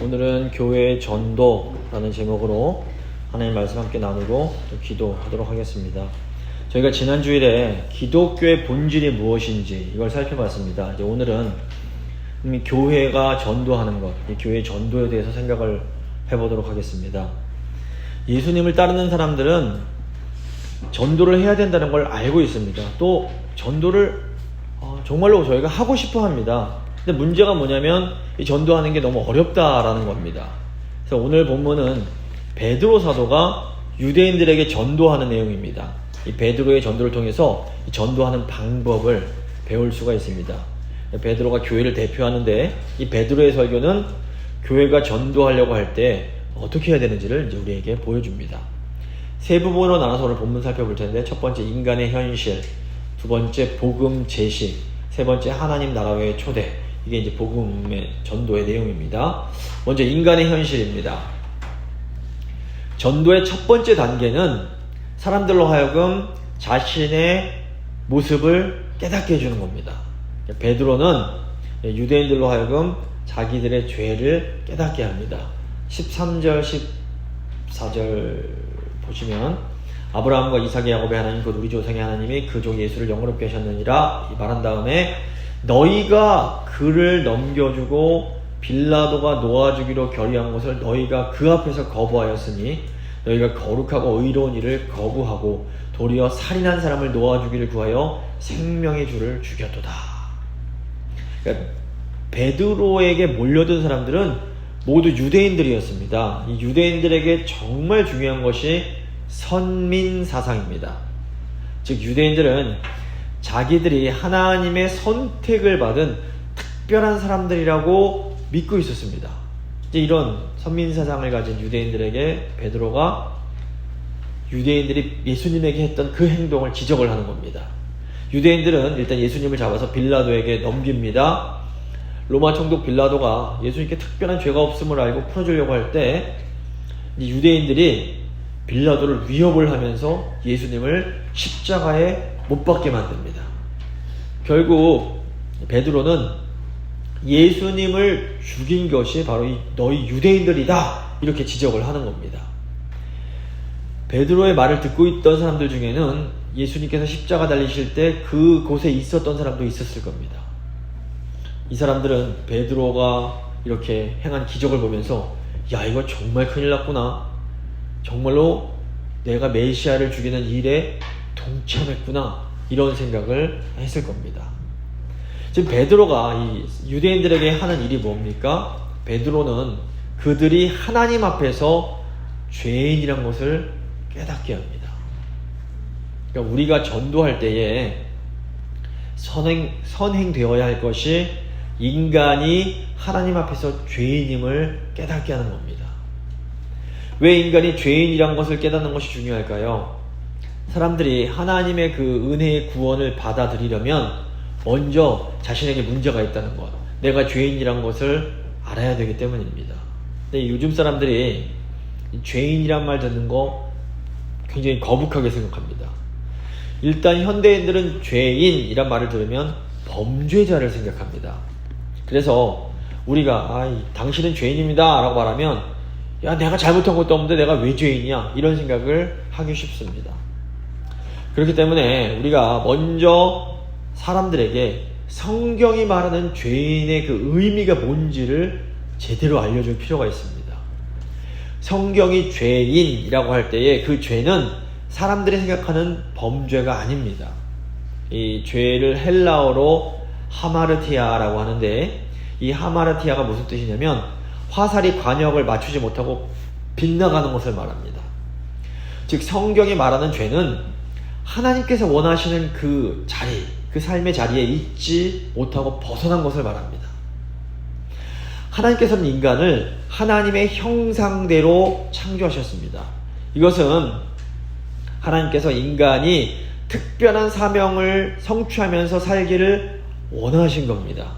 오늘은 교회의 전도라는 제목으로 하나님 말씀 함께 나누고 또 기도하도록 하겠습니다. 저희가 지난 주일에 기독교의 본질이 무엇인지 이걸 살펴봤습니다. 이제 오늘은 이 교회가 전도하는 것, 이 교회의 전도에 대해서 생각을 해보도록 하겠습니다. 예수님을 따르는 사람들은 전도를 해야 된다는 걸 알고 있습니다. 또 전도를 어, 정말로 저희가 하고 싶어 합니다. 근데 문제가 뭐냐면 이 전도하는 게 너무 어렵다라는 겁니다. 그래서 오늘 본문은 베드로 사도가 유대인들에게 전도하는 내용입니다. 이 베드로의 전도를 통해서 이 전도하는 방법을 배울 수가 있습니다. 베드로가 교회를 대표하는데 이 베드로의 설교는 교회가 전도하려고 할 때 어떻게 해야 되는지를 이제 우리에게 보여줍니다. 세 부분으로 나눠서 오늘 본문 살펴볼 텐데 첫 번째 인간의 현실, 두 번째 복음 제시, 세 번째 하나님 나라의 초대. 이게 이제 복음의 전도의 내용입니다. 먼저 인간의 현실입니다. 전도의 첫 번째 단계는 사람들로 하여금 자신의 모습을 깨닫게 해주는 겁니다. 베드로는 유대인들로 하여금 자기들의 죄를 깨닫게 합니다. 13절, 14절 보시면 아브라함과 이삭의 야곱의 하나님 곧 우리 조상의 하나님이 그족 예수를 영원롭게 하셨느니라 말한 다음에 너희가 그를 넘겨주고 빌라도가 놓아주기로 결의한 것을 너희가 그 앞에서 거부하였으니 너희가 거룩하고 의로운 일을 거부하고 도리어 살인한 사람을 놓아주기를 구하여 생명의 주를 죽였도다. 그러니까 베드로에게 몰려든 사람들은 모두 유대인들이었습니다. 이 유대인들에게 정말 중요한 것이 선민 사상입니다. 즉 유대인들은 자기들이 하나님의 선택을 받은 특별한 사람들이라고 믿고 있었습니다. 이제 이런 선민 사상을 가진 유대인들에게 베드로가 유대인들이 예수님에게 했던 그 행동을 지적을 하는 겁니다. 유대인들은 일단 예수님을 잡아서 빌라도에게 넘깁니다. 로마 총독 빌라도가 예수님께 특별한 죄가 없음을 알고 풀어주려고 할 때 유대인들이 빌라도를 위협을 하면서 예수님을 십자가에 못 박게 만듭니다. 결국 베드로는 예수님을 죽인 것이 바로 이 너희 유대인들이다 이렇게 지적을 하는 겁니다. 베드로의 말을 듣고 있던 사람들 중에는 예수님께서 십자가 달리실 때 그곳에 있었던 사람도 있었을 겁니다. 이 사람들은 베드로가 이렇게 행한 기적을 보면서 야 이거 정말 큰일 났구나. 정말로 내가 메시아를 죽이는 일에 동참했구나. 이런 생각을 했을 겁니다. 지금 베드로가 이 유대인들에게 하는 일이 뭡니까? 베드로는 그들이 하나님 앞에서 죄인이란 것을 깨닫게 합니다. 그러니까 우리가 전도할 때에 선행, 선행되어야 할 것이 인간이 하나님 앞에서 죄인임을 깨닫게 하는 겁니다. 왜 인간이 죄인이란 것을 깨닫는 것이 중요할까요? 사람들이 하나님의 그 은혜의 구원을 받아들이려면 먼저 자신에게 문제가 있다는 것, 내가 죄인이란 것을 알아야 되기 때문입니다. 근데 요즘 사람들이 죄인이란 말 듣는 거 굉장히 거북하게 생각합니다. 일단 현대인들은 죄인이란 말을 들으면 범죄자를 생각합니다. 그래서 우리가 아, 당신은 죄인입니다 라고 말하면 야 내가 잘못한 것도 없는데 내가 왜 죄인이야 이런 생각을 하기 쉽습니다. 그렇기 때문에 우리가 먼저 사람들에게 성경이 말하는 죄인의 그 의미가 뭔지를 제대로 알려줄 필요가 있습니다. 성경이 죄인이라고 할 때에 그 죄는 사람들이 생각하는 범죄가 아닙니다. 이 죄를 헬라어로 하마르티아라고 하는데 이 하마르티아가 무슨 뜻이냐면 화살이 관역을 맞추지 못하고 빗나가는 것을 말합니다. 즉 성경이 말하는 죄는 하나님께서 원하시는 그 자리, 그 삶의 자리에 있지 못하고 벗어난 것을 말합니다. 하나님께서는 인간을 하나님의 형상대로 창조하셨습니다. 이것은 하나님께서 인간이 특별한 사명을 성취하면서 살기를 원하신 겁니다.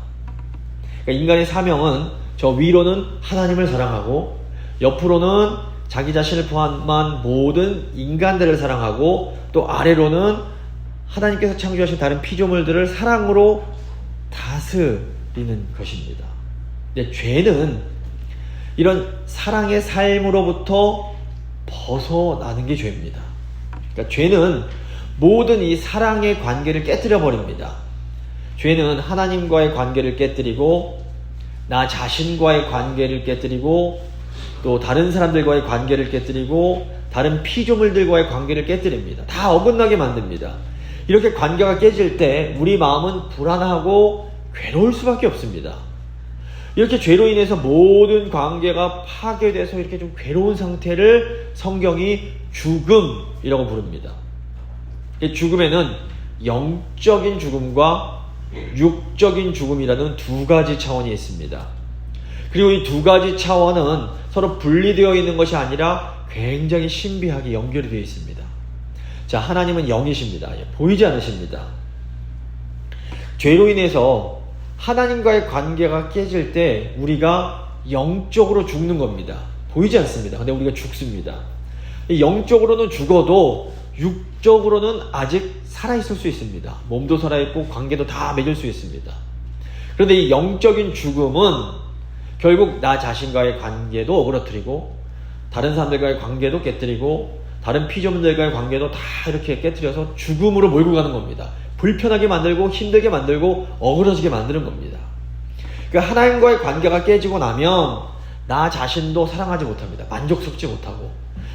그러니까 인간의 사명은 저 위로는 하나님을 사랑하고 옆으로는 자기 자신을 포함한 모든 인간들을 사랑하고 또 아래로는 하나님께서 창조하신 다른 피조물들을 사랑으로 다스리는 것입니다. 근데 죄는 이런 사랑의 삶으로부터 벗어나는 게 죄입니다. 그러니까 죄는 모든 이 사랑의 관계를 깨뜨려 버립니다. 죄는 하나님과의 관계를 깨뜨리고 나 자신과의 관계를 깨뜨리고 또 다른 사람들과의 관계를 깨뜨리고 다른 피조물들과의 관계를 깨뜨립니다. 다 어긋나게 만듭니다. 이렇게 관계가 깨질 때 우리 마음은 불안하고 괴로울 수밖에 없습니다. 이렇게 죄로 인해서 모든 관계가 파괴돼서 이렇게 좀 괴로운 상태를 성경이 죽음이라고 부릅니다. 이 죽음에는 영적인 죽음과 육적인 죽음이라는 두 가지 차원이 있습니다. 그리고 이 두 가지 차원은 서로 분리되어 있는 것이 아니라 굉장히 신비하게 연결이 되어 있습니다. 자, 하나님은 영이십니다. 예, 보이지 않으십니다. 죄로 인해서 하나님과의 관계가 깨질 때 우리가 영적으로 죽는 겁니다. 보이지 않습니다. 근데 우리가 죽습니다. 영적으로는 죽어도 육적으로는 아직 살아있을 수 있습니다. 몸도 살아있고 관계도 다 맺을 수 있습니다. 그런데 이 영적인 죽음은 결국 나 자신과의 관계도 어그러뜨리고 다른 사람들과의 관계도 깨뜨리고 다른 피조물들과의 관계도 다 이렇게 깨뜨려서 죽음으로 몰고 가는 겁니다. 불편하게 만들고 힘들게 만들고 어그러지게 만드는 겁니다. 그러니까 하나님과의 관계가 깨지고 나면 나 자신도 사랑하지 못합니다. 만족스럽지 못하고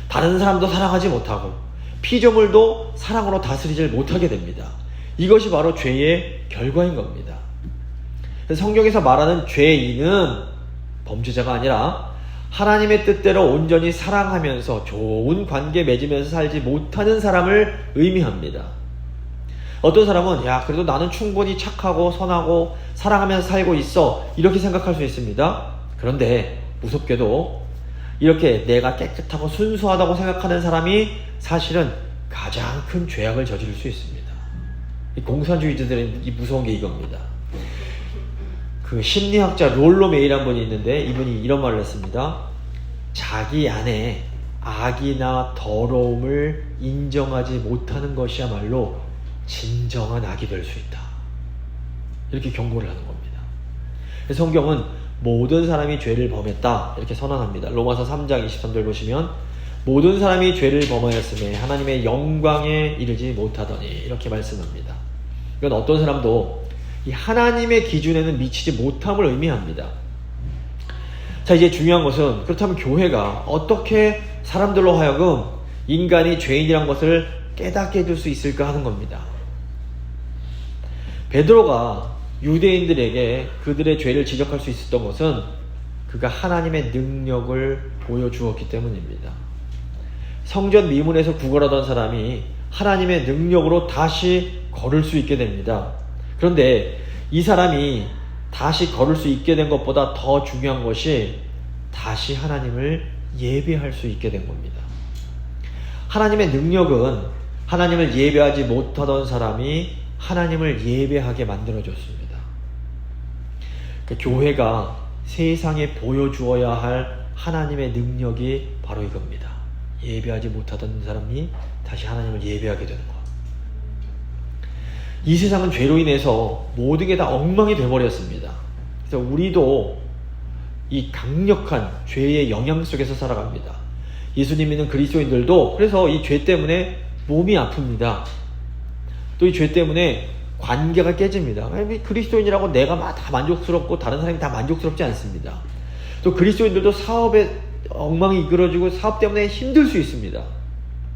다른 사람도 사랑하지 못하고 피조물도 사랑으로 다스리질 못하게 됩니다. 이것이 바로 죄의 결과인 겁니다. 성경에서 말하는 죄인은 범죄자가 아니라 하나님의 뜻대로 온전히 사랑하면서 좋은 관계 맺으면서 살지 못하는 사람을 의미합니다. 어떤 사람은 야 그래도 나는 충분히 착하고 선하고 사랑하면서 살고 있어 이렇게 생각할 수 있습니다. 그런데 무섭게도 이렇게 내가 깨끗하고 순수하다고 생각하는 사람이 사실은 가장 큰 죄악을 저지를 수 있습니다. 이 공산주의자들은 이 무서운 게 이겁니다. 그 심리학자 롤로 메이란 분이 있는데 이분이 이런 말을 했습니다. 자기 안에 악이나 더러움을 인정하지 못하는 것이야말로 진정한 악이 될 수 있다. 이렇게 경고를 하는 겁니다. 성경은 모든 사람이 죄를 범했다. 이렇게 선언합니다. 로마서 3장 23절 보시면 모든 사람이 죄를 범하였음에 하나님의 영광에 이르지 못하더니 이렇게 말씀합니다. 이건 어떤 사람도 이 하나님의 기준에는 미치지 못함을 의미합니다. 자, 이제 중요한 것은 그렇다면 교회가 어떻게 사람들로 하여금 인간이 죄인이란 것을 깨닫게 해줄 수 있을까 하는 겁니다. 베드로가 유대인들에게 그들의 죄를 지적할 수 있었던 것은 그가 하나님의 능력을 보여주었기 때문입니다. 성전 미문에서 구걸하던 사람이 하나님의 능력으로 다시 걸을 수 있게 됩니다. 그런데 이 사람이 다시 걸을 수 있게 된 것보다 더 중요한 것이 다시 하나님을 예배할 수 있게 된 겁니다. 하나님의 능력은 하나님을 예배하지 못하던 사람이 하나님을 예배하게 만들어줬습니다. 그 교회가 세상에 보여주어야 할 하나님의 능력이 바로 이겁니다. 예배하지 못하던 사람이 다시 하나님을 예배하게 되는 것. 이 세상은 죄로 인해서 모든 게 다 엉망이 되어버렸습니다. 그래서 우리도 이 강력한 죄의 영향 속에서 살아갑니다. 예수님 믿는 그리스도인들도 그래서 이 죄 때문에 몸이 아픕니다. 또 이 죄 때문에 관계가 깨집니다. 그리스도인이라고 내가 다 만족스럽고 다른 사람이 다 만족스럽지 않습니다. 또 그리스도인들도 사업에 엉망이 이끌어지고 사업 때문에 힘들 수 있습니다.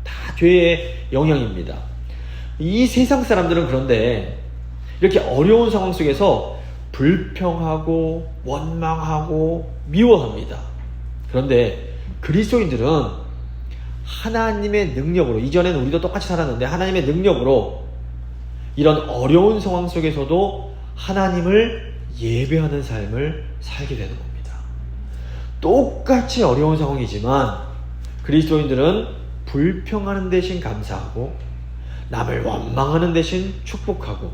다 죄의 영향입니다. 이 세상 사람들은 그런데 이렇게 어려운 상황 속에서 불평하고 원망하고 미워합니다. 그런데 그리스도인들은 하나님의 능력으로 이전에는 우리도 똑같이 살았는데 하나님의 능력으로 이런 어려운 상황 속에서도 하나님을 예배하는 삶을 살게 되는 겁니다. 똑같이 어려운 상황이지만 그리스도인들은 불평하는 대신 감사하고 남을 원망하는 대신 축복하고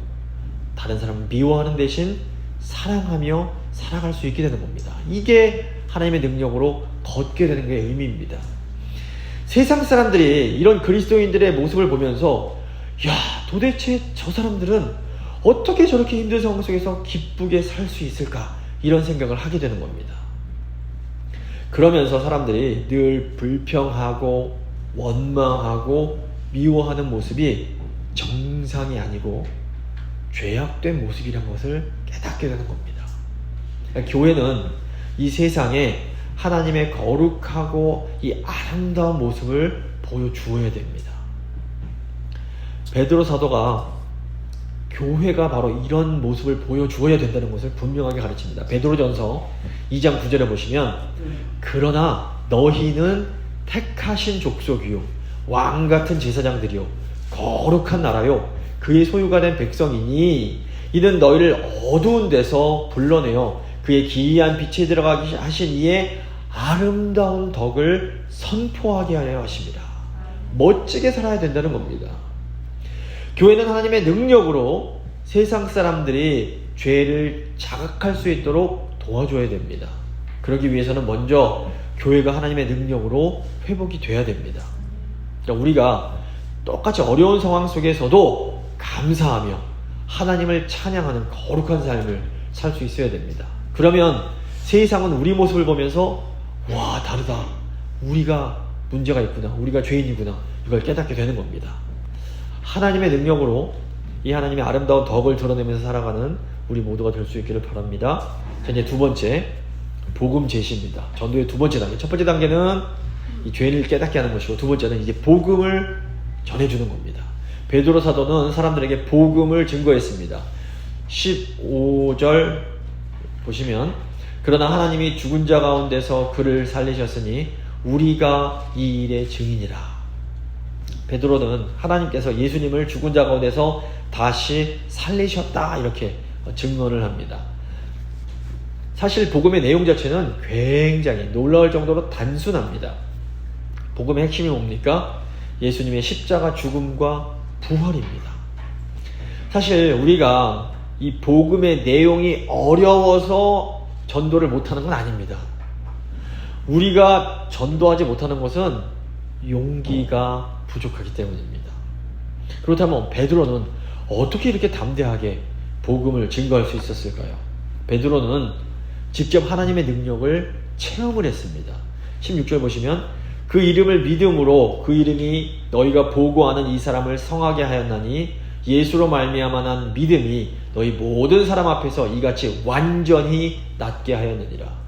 다른 사람을 미워하는 대신 사랑하며 살아갈 수 있게 되는 겁니다. 이게 하나님의 능력으로 걷게 되는 게 의미입니다. 세상 사람들이 이런 그리스도인들의 모습을 보면서 야 도대체 저 사람들은 어떻게 저렇게 힘든 상황 속에서 기쁘게 살 수 있을까 이런 생각을 하게 되는 겁니다. 그러면서 사람들이 늘 불평하고 원망하고 미워하는 모습이 정상이 아니고 죄악된 모습이란 것을 깨닫게 되는 겁니다. 그러니까 교회는 이 세상에 하나님의 거룩하고 이 아름다운 모습을 보여주어야 됩니다. 베드로 사도가 교회가 바로 이런 모습을 보여주어야 된다는 것을 분명하게 가르칩니다. 베드로전서 2장 9절에 보시면 그러나 너희는 택하신 족속이요 왕 같은 제사장들이요 거룩한 나라요 그의 소유가 된 백성이니 이는 너희를 어두운 데서 불러내어 그의 기이한 빛에 들어가게 하신 이의 아름다운 덕을 선포하게 하려 하십니다. 멋지게 살아야 된다는 겁니다. 교회는 하나님의 능력으로 세상 사람들이 죄를 자각할 수 있도록 도와줘야 됩니다. 그러기 위해서는 먼저 교회가 하나님의 능력으로 회복이 돼야 됩니다. 그러니까 우리가 똑같이 어려운 상황 속에서도 감사하며 하나님을 찬양하는 거룩한 삶을 살 수 있어야 됩니다. 그러면 세상은 우리 모습을 보면서 와 다르다. 우리가 문제가 있구나. 우리가 죄인이구나. 이걸 깨닫게 되는 겁니다. 하나님의 능력으로 이 하나님의 아름다운 덕을 드러내면서 살아가는 우리 모두가 될 수 있기를 바랍니다. 자, 이제 두 번째, 복음 제시입니다. 전도의 두 번째 단계. 첫 번째 단계는 이 죄인을 깨닫게 하는 것이고, 두 번째는 이제 복음을 전해주는 겁니다. 베드로 사도는 사람들에게 복음을 증거했습니다. 15절 보시면, 그러나 하나님이 죽은 자 가운데서 그를 살리셨으니 우리가 이 일의 증인이라. 베드로는 하나님께서 예수님을 죽은 자 가운데서 다시 살리셨다 이렇게 증언을 합니다. 사실 복음의 내용 자체는 굉장히 놀라울 정도로 단순합니다. 복음의 핵심이 뭡니까? 예수님의 십자가 죽음과 부활입니다. 사실 우리가 이 복음의 내용이 어려워서 전도를 못하는 건 아닙니다. 우리가 전도하지 못하는 것은 용기가 부족하기 때문입니다. 그렇다면 베드로는 어떻게 이렇게 담대하게 복음을 증거할 수 있었을까요? 베드로는 직접 하나님의 능력을 체험을 했습니다. 16절 보시면 그 이름을 믿음으로 그 이름이 너희가 보고하는 이 사람을 성하게 하였나니 예수로 말미암아 난 믿음이 너희 모든 사람 앞에서 이같이 완전히 낫게 하였느니라.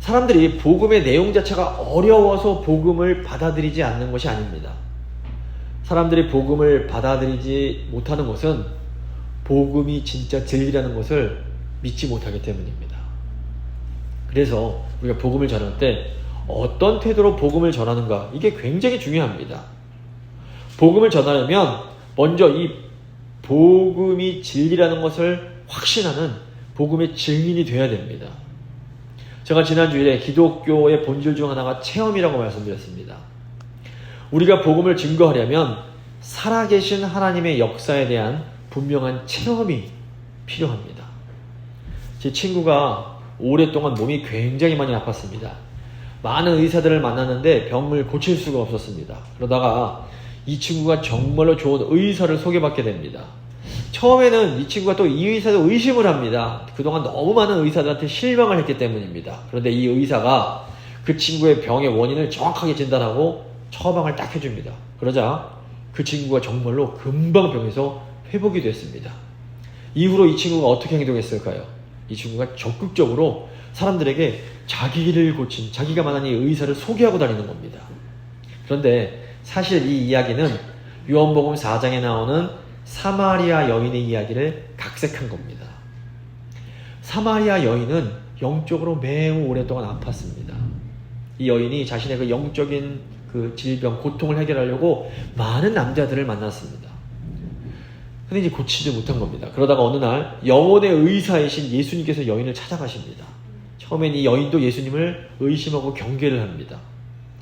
사람들이 복음의 내용 자체가 어려워서 복음을 받아들이지 않는 것이 아닙니다. 사람들이 복음을 받아들이지 못하는 것은 복음이 진짜 진리라는 것을 믿지 못하기 때문입니다. 그래서 우리가 복음을 전할 때 어떤 태도로 복음을 전하는가 이게 굉장히 중요합니다. 복음을 전하려면 먼저 이 복음이 진리라는 것을 확신하는 복음의 증인이 되어야 됩니다. 제가 지난주일에 기독교의 본질 중 하나가 체험이라고 말씀드렸습니다. 우리가 복음을 증거하려면 살아계신 하나님의 역사에 대한 분명한 체험이 필요합니다. 제 친구가 오랫동안 몸이 굉장히 많이 아팠습니다. 많은 의사들을 만났는데 병을 고칠 수가 없었습니다. 그러다가 이 친구가 정말로 좋은 의사를 소개받게 됩니다. 처음에는 이 친구가 또 이 의사도 의심을 합니다. 그동안 너무 많은 의사들한테 실망을 했기 때문입니다. 그런데 이 의사가 그 친구의 병의 원인을 정확하게 진단하고 처방을 딱 해줍니다. 그러자 그 친구가 정말로 금방 병에서 회복이 됐습니다. 이후로 이 친구가 어떻게 행동했을까요? 이 친구가 적극적으로 사람들에게 자기를 고친, 자기가 만난 이 의사를 소개하고 다니는 겁니다. 그런데 사실 이 이야기는 요한복음 4장에 나오는 사마리아 여인의 이야기를 각색한 겁니다. 사마리아 여인은 영적으로 매우 오랫동안 아팠습니다. 이 여인이 자신의 그 영적인 그 질병, 고통을 해결하려고 많은 남자들을 만났습니다. 근데 이제 고치지 못한 겁니다. 그러다가 어느 날 영혼의 의사이신 예수님께서 여인을 찾아가십니다. 처음엔 이 여인도 예수님을 의심하고 경계를 합니다.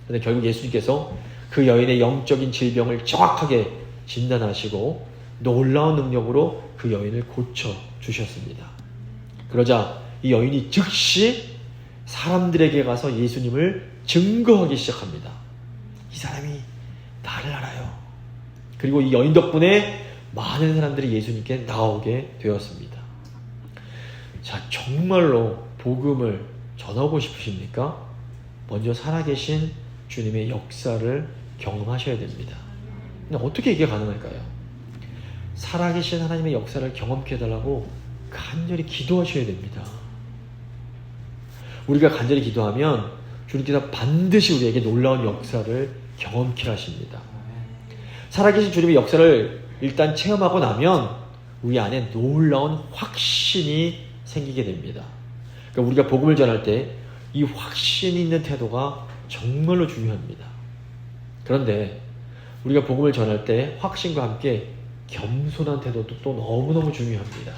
그런데 결국 예수님께서 그 여인의 영적인 질병을 정확하게 진단하시고 놀라운 능력으로 그 여인을 고쳐 주셨습니다. 그러자 이 여인이 즉시 사람들에게 가서 예수님을 증거하기 시작합니다. 이 사람이 나를 알아요. 그리고 이 여인 덕분에 많은 사람들이 예수님께 나오게 되었습니다. 자, 정말로 복음을 전하고 싶으십니까? 먼저 살아계신 주님의 역사를 경험하셔야 됩니다. 근데 어떻게 이게 가능할까요? 살아계신 하나님의 역사를 경험케 해달라고 간절히 기도하셔야 됩니다. 우리가 간절히 기도하면 주님께서 반드시 우리에게 놀라운 역사를 경험케 하십니다. 살아계신 주님의 역사를 일단 체험하고 나면 우리 안에 놀라운 확신이 생기게 됩니다. 그러니까 우리가 복음을 전할 때 이 확신이 있는 태도가 정말로 중요합니다. 그런데 우리가 복음을 전할 때 확신과 함께 겸손한 태도도 또 너무너무 중요합니다.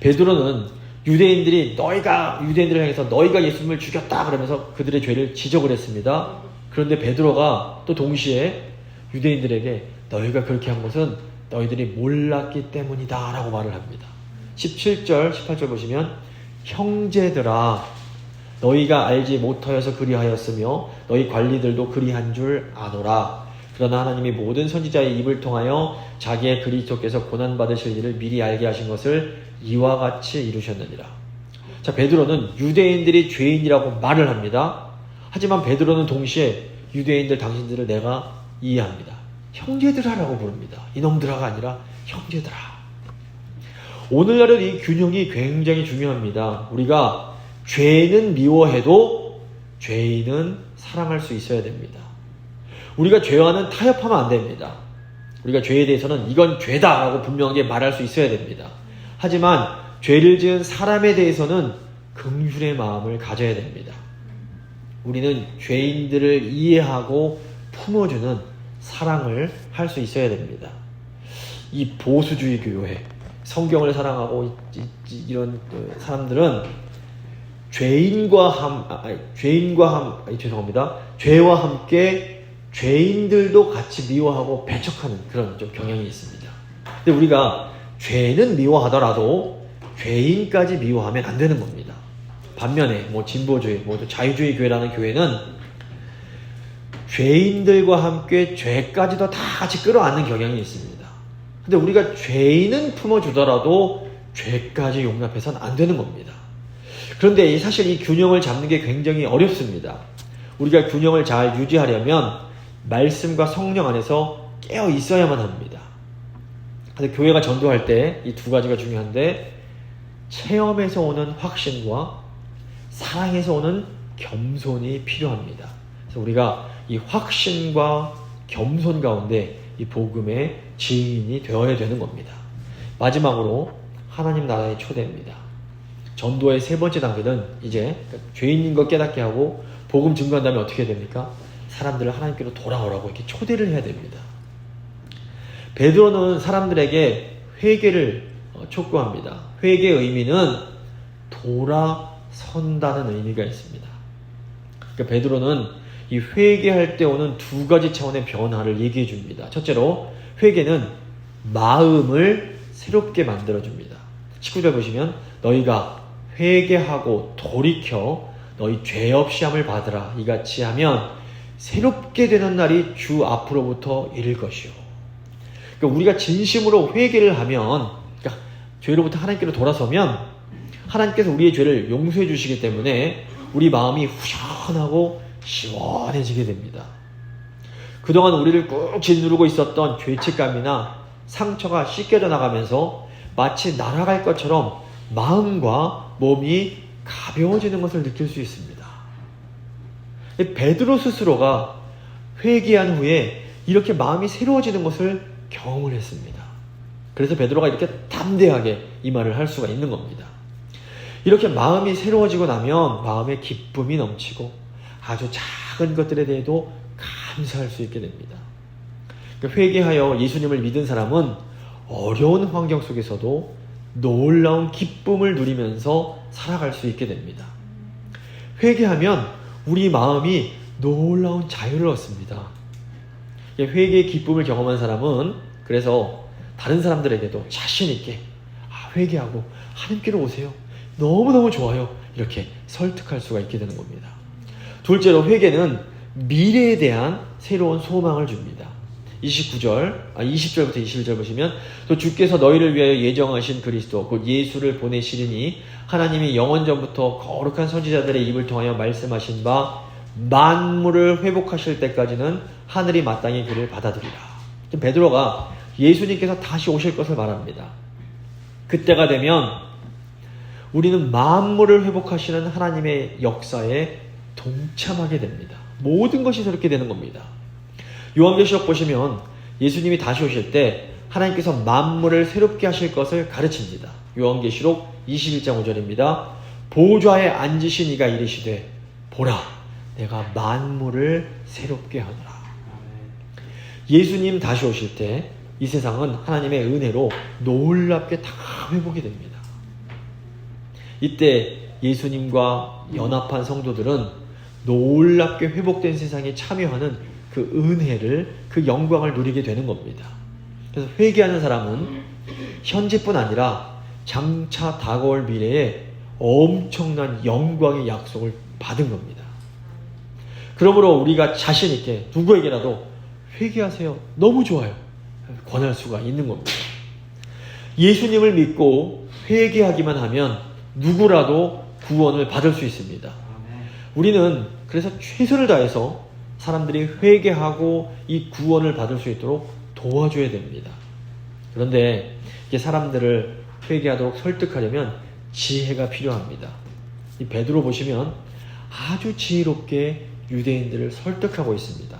베드로는 유대인들이 너희가 유대인들을 향해서 너희가 예수님을 죽였다 그러면서 그들의 죄를 지적을 했습니다. 그런데 베드로가 또 동시에 유대인들에게 너희가 그렇게 한 것은 너희들이 몰랐기 때문이다라고 말을 합니다. 17절, 18절 보시면 형제들아 너희가 알지 못하여서 그리하였으며 너희 관리들도 그리한 줄 아노라. 그러나 하나님이 모든 선지자의 입을 통하여 자기의 그리스도께서 고난 받으실 일을 미리 알게 하신 것을 이와 같이 이루셨느니라. 자, 베드로는 유대인들이 죄인이라고 말을 합니다. 하지만 베드로는 동시에 유대인들 당신들을 내가 이해합니다. 형제들아라고 부릅니다. 이놈들아가 아니라 형제들아. 오늘날은 이 균형이 굉장히 중요합니다. 우리가 죄는 미워해도 죄인은 사랑할 수 있어야 됩니다. 우리가 죄와는 타협하면 안 됩니다. 우리가 죄에 대해서는 이건 죄다라고 분명하게 말할 수 있어야 됩니다. 하지만 죄를 지은 사람에 대해서는 긍휼의 마음을 가져야 됩니다. 우리는 죄인들을 이해하고 품어주는 사랑을 할 수 있어야 됩니다. 이 보수주의 교회, 성경을 사랑하고 이런 그 사람들은 죄인과 함, 아, 아니, 죄인과 함, 아니, 죄송합니다. 죄와 함께 죄인들도 같이 미워하고 배척하는 그런 좀 경향이 있습니다. 근데 우리가 죄는 미워하더라도 죄인까지 미워하면 안 되는 겁니다. 반면에 뭐 진보주의, 뭐 자유주의 교회라는 교회는 죄인들과 함께 죄까지도 다 같이 끌어안는 경향이 있습니다. 근데 우리가 죄인은 품어주더라도 죄까지 용납해서는 안 되는 겁니다. 그런데 사실 이 균형을 잡는 게 굉장히 어렵습니다. 우리가 균형을 잘 유지하려면 말씀과 성령 안에서 깨어 있어야만 합니다. 근데 교회가 전도할 때 이 두 가지가 중요한데 체험에서 오는 확신과 사랑에서 오는 겸손이 필요합니다. 그래서 우리가 이 확신과 겸손 가운데 이 복음의 지인이 되어야 되는 겁니다. 마지막으로 하나님 나라의 초대입니다. 전도의 세 번째 단계는 이제 죄인인 것 깨닫게 하고 복음 증거한 다음에 어떻게 됩니까? 사람들을 하나님께로 돌아오라고 이렇게 초대를 해야 됩니다. 베드로는 사람들에게 회개를 어, 촉구합니다. 회개의 의미는 돌아선다는 의미가 있습니다. 그러니까 베드로는 이 회개할 때 오는 두 가지 차원의 변화를 얘기해 줍니다. 첫째로 회개는 마음을 새롭게 만들어 줍니다. 19절 보시면 너희가 회개하고 돌이켜 너희 죄 없이 함을 받으라 이같이 하면 새롭게 되는 날이 주 앞으로부터 이를 것이요. 그러니까 우리가 진심으로 회개를 하면 그러니까 죄로부터 하나님께로 돌아서면 하나님께서 우리의 죄를 용서해 주시기 때문에 우리 마음이 후련하고 시원해지게 됩니다. 그동안 우리를 꾹 짓누르고 있었던 죄책감이나 상처가 씻겨져 나가면서 마치 날아갈 것처럼 마음과 몸이 가벼워지는 것을 느낄 수 있습니다. 베드로 스스로가 회개한 후에 이렇게 마음이 새로워지는 것을 경험을 했습니다. 그래서 베드로가 이렇게 담대하게 이 말을 할 수가 있는 겁니다. 이렇게 마음이 새로워지고 나면 마음에 기쁨이 넘치고 아주 작은 것들에 대해도 감사할 수 있게 됩니다. 그러니까 회개하여 예수님을 믿은 사람은 어려운 환경 속에서도 놀라운 기쁨을 누리면서 살아갈 수 있게 됩니다. 회개하면 우리 마음이 놀라운 자유를 얻습니다. 회개의 기쁨을 경험한 사람은 그래서 다른 사람들에게도 자신 있게 아, 회개하고 하나님께로 오세요. 너무너무 좋아요. 이렇게 설득할 수가 있게 되는 겁니다. 둘째로 회개는 미래에 대한 새로운 소망을 줍니다. 29절, 아 20절부터 21절 보시면 또 주께서 너희를 위하여 예정하신 그리스도 곧 예수를 보내시리니 하나님이 영원 전부터 거룩한 선지자들의 입을 통하여 말씀하신 바 만물을 회복하실 때까지는 하늘이 마땅히 그를 받아들이라. 베드로가 예수님께서 다시 오실 것을 말합니다. 그때가 되면 우리는 만물을 회복하시는 하나님의 역사에 동참하게 됩니다. 모든 것이 그렇게 되는 겁니다. 요한계시록 보시면 예수님이 다시 오실 때 하나님께서 만물을 새롭게 하실 것을 가르칩니다. 요한계시록 21장 5절입니다. 보좌에 앉으신 이가 이르시되 보라 내가 만물을 새롭게 하노라. 예수님 다시 오실 때 이 세상은 하나님의 은혜로 놀랍게 다 회복이 됩니다. 이때 예수님과 연합한 성도들은 놀랍게 회복된 세상에 참여하는 그 은혜를 그 영광을 누리게 되는 겁니다. 그래서 회개하는 사람은 현재뿐 아니라 장차 다가올 미래에 엄청난 영광의 약속을 받은 겁니다. 그러므로 우리가 자신 있게 누구에게라도 회개하세요. 너무 좋아요. 권할 수가 있는 겁니다. 예수님을 믿고 회개하기만 하면 누구라도 구원을 받을 수 있습니다. 우리는 그래서 최선을 다해서 사람들이 회개하고 이 구원을 받을 수 있도록 도와줘야 됩니다. 그런데 이게 사람들을 회개하도록 설득하려면 지혜가 필요합니다. 이 베드로 보시면 아주 지혜롭게 유대인들을 설득하고 있습니다.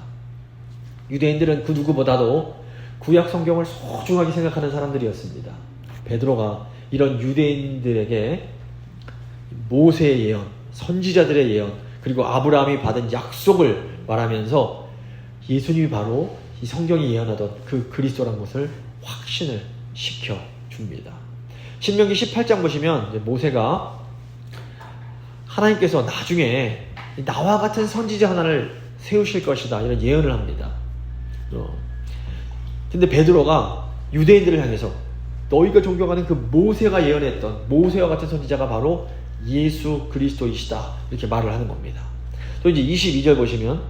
유대인들은 그 누구보다도 구약 성경을 소중하게 생각하는 사람들이었습니다. 베드로가 이런 유대인들에게 모세의 예언, 선지자들의 예언, 그리고 아브라함이 받은 약속을 말하면서 예수님이 바로 이 성경이 예언하던 그 그리스도란 것을 확신을 시켜 줍니다. 신명기 18장 보시면 모세가 하나님께서 나중에 나와 같은 선지자 하나를 세우실 것이다 이런 예언을 합니다. 어. 근데 베드로가 유대인들을 향해서 너희가 존경하는 그 모세가 예언했던 모세와 같은 선지자가 바로 예수 그리스도이시다 이렇게 말을 하는 겁니다. 또 이제 22절 보시면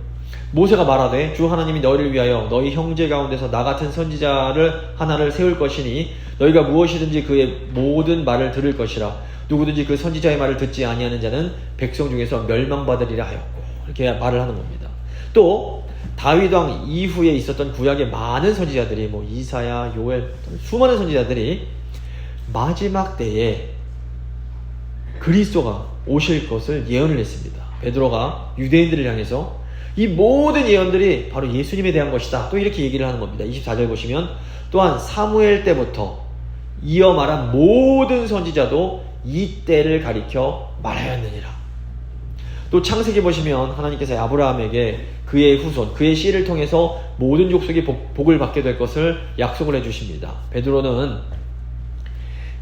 모세가 말하되 주 하나님이 너희를 위하여 너희 형제 가운데서 나 같은 선지자를 하나를 세울 것이니 너희가 무엇이든지 그의 모든 말을 들을 것이라 누구든지 그 선지자의 말을 듣지 아니하는 자는 백성 중에서 멸망받으리라 하였고 이렇게 말을 하는 겁니다. 또 다윗 왕 이후에 있었던 구약의 많은 선지자들이 뭐 이사야, 요엘 수많은 선지자들이 마지막 때에 그리스도가 오실 것을 예언을 했습니다. 베드로가 유대인들을 향해서 이 모든 예언들이 바로 예수님에 대한 것이다. 또 이렇게 얘기를 하는 겁니다. 24절 보시면 또한 사무엘 때부터 이어 말한 모든 선지자도 이 때를 가리켜 말하였느니라. 또 창세기 보시면 하나님께서 아브라함에게 그의 후손, 그의 씨를 통해서 모든 족속이 복, 복을 받게 될 것을 약속을 해주십니다. 베드로는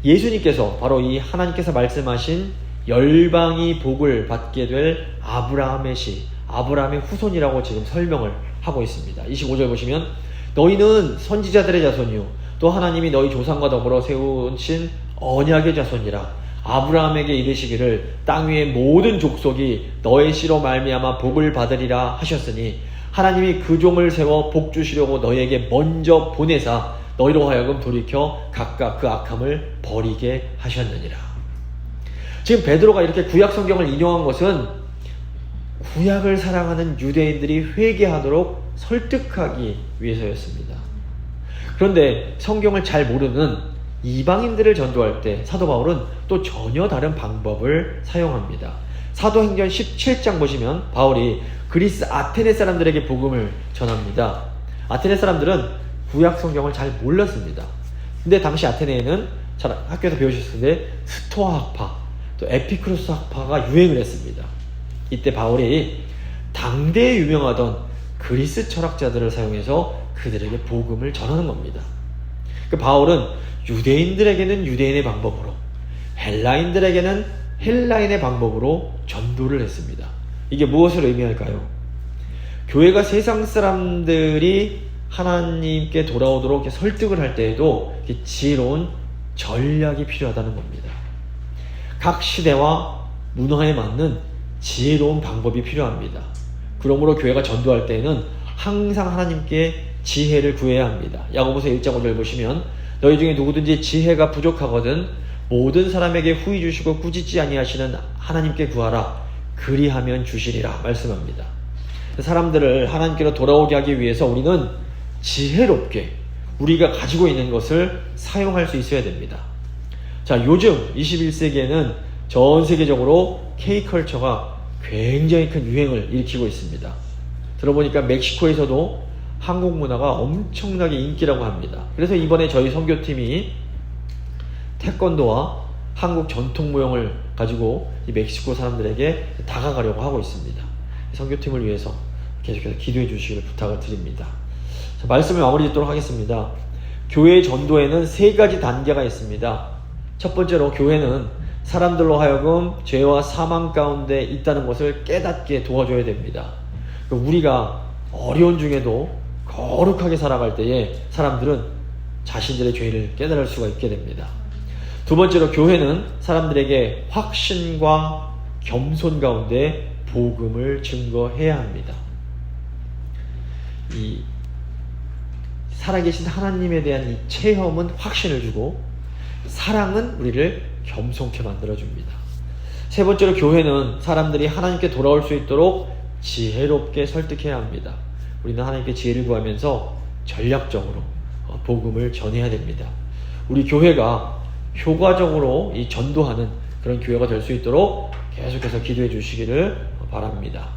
예수님께서 바로 이 하나님께서 말씀하신 열방이 복을 받게 될 아브라함의 씨, 아브라함의 후손이라고 지금 설명을 하고 있습니다. 25절 보시면 너희는 선지자들의 자손이요 또 하나님이 너희 조상과 더불어 세우신 언약의 자손이라 아브라함에게 이르시기를 땅 위의 모든 족속이 너의 씨로 말미암아 복을 받으리라 하셨으니 하나님이 그 종을 세워 복 주시려고 너희에게 먼저 보내사 너희로 하여금 돌이켜 각각 그 악함을 버리게 하셨느니라. 지금 베드로가 이렇게 구약 성경을 인용한 것은 구약을 사랑하는 유대인들이 회개하도록 설득하기 위해서였습니다. 그런데 성경을 잘 모르는 이방인들을 전도할 때 사도 바울은 또 전혀 다른 방법을 사용합니다. 사도행전 17장 보시면 바울이 그리스 아테네 사람들에게 복음을 전합니다. 아테네 사람들은 구약 성경을 잘 몰랐습니다. 근데 당시 아테네에는 잘 학교에서 배우셨을 때 스토아 학파, 또 에피크로스 학파가 유행을 했습니다. 이때 바울이 당대에 유명하던 그리스 철학자들을 사용해서 그들에게 복음을 전하는 겁니다. 그 바울은 유대인들에게는 유대인의 방법으로, 헬라인들에게는 헬라인의 방법으로 전도를 했습니다. 이게 무엇을 의미할까요? 교회가 세상 사람들이 하나님께 돌아오도록 설득을 할 때에도 지혜로운 전략이 필요하다는 겁니다. 각 시대와 문화에 맞는 지혜로운 방법이 필요합니다. 그러므로 교회가 전도할 때에는 항상 하나님께 지혜를 구해야 합니다. 야고보서 1장 5절 보시면 너희 중에 누구든지 지혜가 부족하거든 모든 사람에게 후히 주시고 꾸짖지 아니하시는 하나님께 구하라 그리하면 주시리라 말씀합니다. 사람들을 하나님께로 돌아오게 하기 위해서 우리는 지혜롭게 우리가 가지고 있는 것을 사용할 수 있어야 됩니다. 자, 요즘 21세기에는 전 세계적으로 K컬처가 굉장히 큰 유행을 일으키고 있습니다. 들어보니까 멕시코에서도 한국 문화가 엄청나게 인기라고 합니다. 그래서 이번에 저희 선교팀이 태권도와 한국 전통 무용을 가지고 이 멕시코 사람들에게 다가가려고 하고 있습니다. 선교팀을 위해서 계속해서 기도해 주시기를 부탁을 드립니다. 자, 말씀을 마무리 짓도록 하겠습니다. 교회 전도에는 세 가지 단계가 있습니다. 첫 번째로 교회는 사람들로 하여금 죄와 사망 가운데 있다는 것을 깨닫게 도와줘야 됩니다. 우리가 어려운 중에도 거룩하게 살아갈 때에 사람들은 자신들의 죄를 깨달을 수가 있게 됩니다. 두 번째로 교회는 사람들에게 확신과 겸손 가운데 복음을 증거해야 합니다. 이 살아계신 하나님에 대한 이 체험은 확신을 주고 사랑은 우리를 겸손케 만들어 줍니다. 세 번째로 교회는 사람들이 하나님께 돌아올 수 있도록 지혜롭게 설득해야 합니다. 우리는 하나님께 지혜를 구하면서 전략적으로 어, 복음을 전해야 됩니다. 우리 교회가 효과적으로 이 전도하는 그런 교회가 될 수 있도록 계속해서 기도해 주시기를 바랍니다.